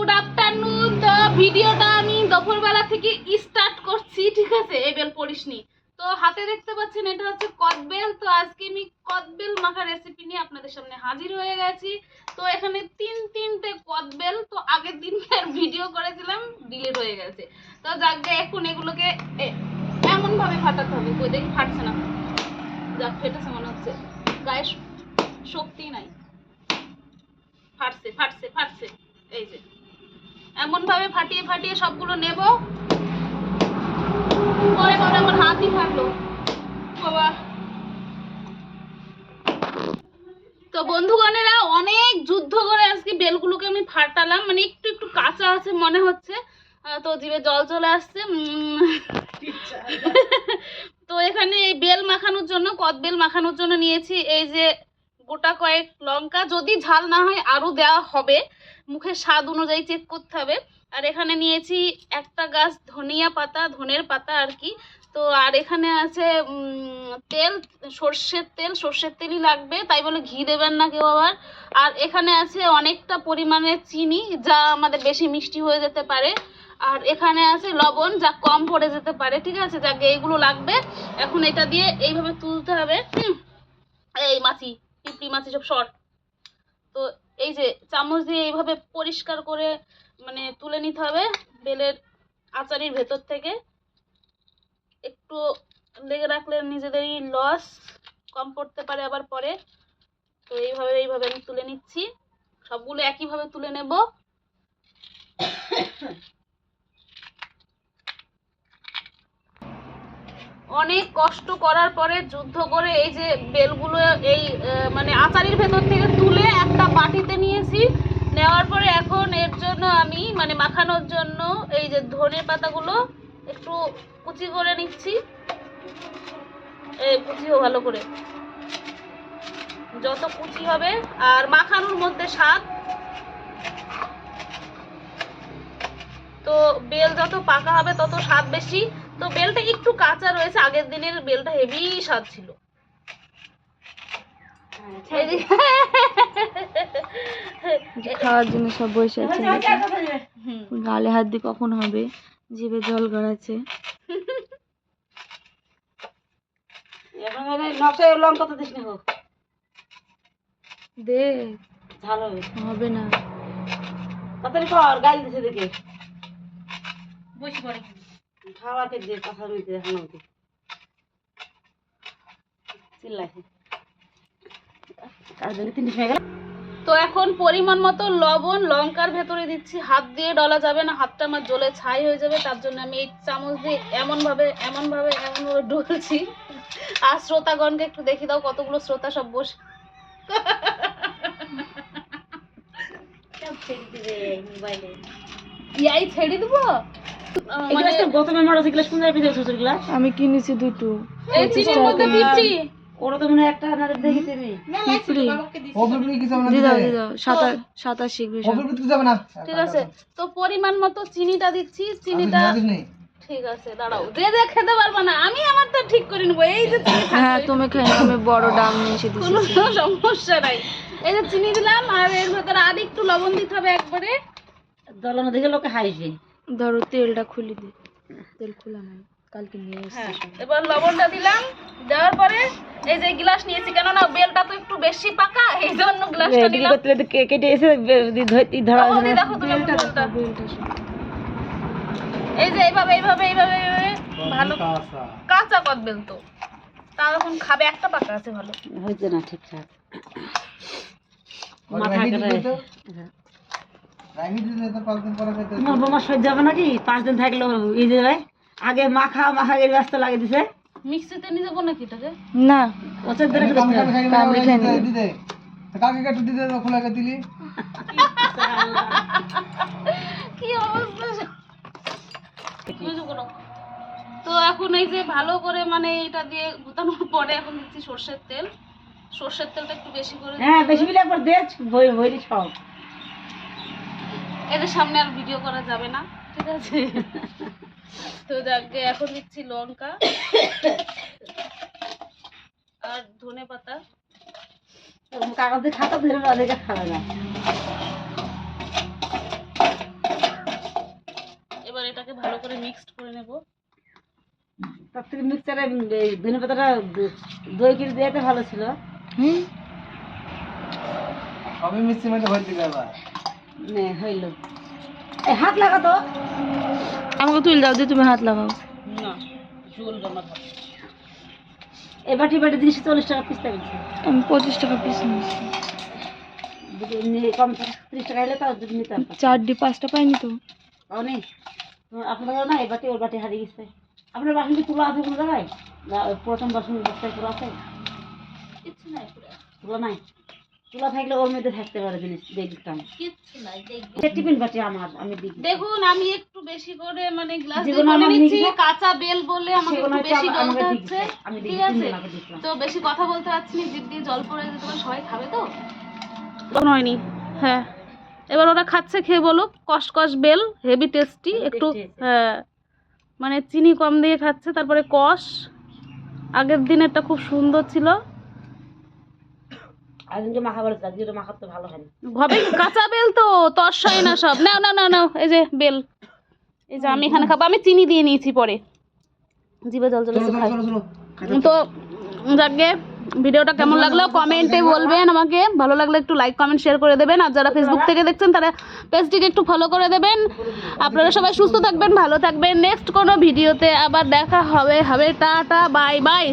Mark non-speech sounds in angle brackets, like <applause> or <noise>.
Good afternoon তো ভিডিওটা আমি দুপুরবেলা থেকে স্টার্ট করছি, ঠিক আছে? এই বেল পড়িসনি। তো হাতে দেখতে পাচ্ছেন, এটা হচ্ছে কদবেল। তো আজকে আমি কদবেল মাখা রেসিপি নিয়ে আপনাদের সামনে হাজির হয়ে গেছি। তো এখানে তিন তিনটে কদবেল, তো আগের দিনকার ভিডিও করেছিলাম ডিলিট হয়ে গেছে। তো যাকে এখন এগুলোকে এ- এমন ফাটাতে হবে, কই দেখি ফাটছে না। যাক ফেটেছে মনে হচ্ছে। গায়ে শক্তি নাই। ফাটছে ফাটছে ফাটছে। এই যে। এমন ভাবে ফাটিয়ে ফাটিয়ে সবগুলো নেব। পরে পরে আমার হাতই ফাটলো বাবা। তো বন্ধুগণেরা, অনেক যুদ্ধ করে আজকে বেলগুলোকে আমি ফাটালাম। মানে একটু একটু কাঁচা আছে মনে হচ্ছে। তো জিভে জল চলে আসছে। তো এখানে এই বেল মাখানোর জন্য কদবেল মাখানোর জন্য নিয়েছি। এই যে গোটা কয়েক লঙ্কা। যদি ঝাল না হয়, আরও দেওয়া হবে। মুখের স্বাদ অনুযায়ী চেক করতে হবে। আর এখানে নিয়েছি একটা গাছ ধনিয়া পাতা, ধনের পাতা আর কি। তো আর এখানে আছে তেল, সর্ষের তেল, সর্ষের তেলই লাগবে, তাই বলে ঘি দেবেন না কেউ আবার। আর এখানে আছে অনেকটা পরিমাণে চিনি, যা আমাদের বেশি মিষ্টি হয়ে যেতে পারে। আর এখানে আছে লবণ, যা কম পড়ে যেতে পারে, ঠিক আছে? যাকে এইগুলো লাগবে, এখন এটা দিয়ে এইভাবে তুলতে হবে। এই মাছি, পিঁপড়ি মাছি সব শর্ট। এই যে চামচ দিয়ে এইভাবে পরিষ্কার করে মানে তুলে নিতে হবে বেলের আচারির ভেতর থেকে। একটু লেগে রাখলে নিজেদেরই লস কম পড়তে পারে আবার পরে। তো এইভাবে এইভাবে আমি তুলে নিচ্ছি। সবগুলো একইভাবে তুলে নেব। অনেক কষ্ট করার পরে যুদ্ধ করে এই যে বেলগুলো, এই মানে আচারির ভেতর থেকে তুলে বাটিতে নিয়েছি। নেওয়ার পরে এখন এর জন্য আমি মানে মাখানোর জন্য এই যে ধনে পাতাগুলো একটু কুচি করে নিচ্ছি। এই কুচিও ভালো করে। যত কুচি হবে, আর মাখানোর মধ্যে স্বাদ। তো বেল যত পাকা হবে, তত স্বাদ বেশি। তো বেলটা একটু কাঁচা রয়েছে, আগের দিনের বেলটা হেভি স্বাদ ছিল। খাওয়ার জন্য সব বসে আছে। গালে হাত দিয়ে কখন হবে? জিভে জল গড়াচ্ছে। এখন নকশা লঙ্কা তো দিস না হোক দে। ঝাল হবে। হবে না। তাড়াতাড়ি কর গাল দিছে দেখে। বসে পড়ে খাওয়াকে দিয়ে কথা নিতে এখন চিল্লাইছে। তার জন্য তিনটে সময় গেল। তো এখন পরিমাণ মতো লবণ লঙ্কার ভেতরে দিচ্ছি। হাত দিয়ে ডলা যাবে না হাতটা আমার জ্বলে ছাই হয়ে যাবে তার জন্য আমি এই চামচ দিয়ে এমন ভাবে এমন ভাবে ডলছি। আর শ্রোতাগণকে একটু দেখি দাও কতগুলো শ্রোতা সব বসে। ইয়াই ছেড়ে দেবো? মানে আমি কিনেছি দুটো। এই চিনির মধ্যে পিপড়ি ওরা তো মনে একটা না দেখেছি আমি পিঁপড়ি দিয়ে দাও দিয়ে দাও সাঁতার সাঁতার শিখবি সব। ঠিক আছে তো পরিমাণ মতো চিনিটা দিচ্ছি চিনিটা ঠিক আছে দাঁড়াও যে যে খেতে পারবে না আমি আমারটা ঠিক করে নেব। এই যে হ্যাঁ। তুমি আমি বড় ডাম নিয়ে এসে কোনো সমস্যা নাই। এই যে চিনি দিলাম আর এর ভেতরে আর একটু লবণ দিতে হবে একবারে। দলানো দেখে লোকে হাইছে ধরো তেলটা খুলে দি। তেল খোলা নাই। কালকে নিয়ে এসেছি হ্যাঁ। এবার লবণটা দিলাম দেওয়ার পরে এই যে গ্লাস নিয়েছি কেননা বেলটা তো একটু বেশি পাকা এই জন্য গ্লাসটা এদিকে নিলাম। করতে কে- কেটে এসে বে- দি- ধরতে ধরা ও, দেখো তুমি বেলটা এই যে এইভাবে এইভাবে এইভাবে এইভাবে ভালো কাঁচা। কদবেল তো। তা এখন খাবে একটা পাকা আছে ভালো। হয়েছে না ঠিকঠাক। মাথা কেটে তোমার বোমা সহ্য হবে নাকি? পাঁচ দিন থাকলে এই যে ভাই আগে মাখা মাখা গেলে ব্যস্ত লাগে দিছে। মিক্সিতে নিয়ে যাব নাকি এটাকে? না। ওচর ধরে কামড়ে খাই নেবে। কি অবস্থা? বুঝো কোনো। তো এখন এই যে ভালো করে মানে এটা দিয়ে গুতানোর পরে এখন দিচ্ছি সর্ষের তেল। সর্ষের তেলটা একটু বেশি করে হ্যাঁ বেশি বিলে একবার দেখ বই বই সব। এদের সামনে আর ভিডিও করা যাবে না ঠিক আছে? <laughs> তো যাকে এখন দিচ্ছি লঙ্কা আর ধনে পাতা। কাগজে খাতা ধরে অনেকে খাবে না। এবার এটাকে ভালো করে মিক্সড করে নেব। তার থেকে মিক্সারে ধনে পাতাটা দই কিনে দেওয়াতে ভালো ছিল। হুম? আমি মিক্সির মধ্যে ভরে হাত লাগাতো আমাকে তুলে দাও দিয়ে তুমি হাত লাগাও। এই বাটি বাটি চল্লিশ টাকা পিস থাকছে আমি পঁচিশ টাকা পিস নিয়েছি। কম ত্রিশ টাকা তাও যদি নিতাম। চারটি পাঁচটা পাইনি তো। অনেক আপনাদের না এই বাটি ওর বাটি হারিয়ে গেছে। আপনার বাসন কি তুলা আছে কোনো জায়গায়? প্রথম বাসন বস্তায় তুলা আছে? কিচ্ছু নাই তুলা নাই? তুলা থাকলে ওর মধ্যে থাকতে পারে জিনিস দেখতাম। কিচ্ছু নাই দেখবে। টিফিন বাটি আমার আমি দেখি দেখুন আমি একটু বেশি করে মানে গ্লাস দিয়ে নিচ্ছি কাঁচা বেল বলে আমাকে একটু বেশি গলতে হচ্ছে ঠিক আছে? তো বেশি কথা বলতে পারছি না জিভ দিয়ে জল পড়ে যেতে পারে সবাই খাবে তো? হয়নি। হ্যাঁ। এবার ওরা খাচ্ছে খেয়ে বলো কষ বেল হেভি টেস্টি একটু হ্যাঁ। মানে চিনি কম দিয়ে খাচ্ছে তারপরে কষ আগের দিনেরটা খুব সুন্দর ছিল। আজকে মাখা বলেছে আজকে ওটা মাখাতে ভালো হয় না। হবে কাঁচা বেল তো তস না সব। নাও নাও নাও নাও এই যে বেল। এই যে আমি এখানে খাব আমি চিনি দিয়ে নিয়েছি পরে। জিভে জল চলে চলো তো যাকে ভিডিওটা কেমন লাগল কমেন্টে বলবেন আমাকে। ভালো লাগলে একটু লাইক কমেন্ট শেয়ার করে দেবেন। আর যারা ফেসবুক থেকে দেখছেন তারা পেজটিকে একটু ফলো করে দেবেন। আপনারা সবাই সুস্থ থাকবেন ভালো থাকবেন। নেক্সট কোনো ভিডিওতে আবার দেখা হবে। হবে টাটা বাই বাই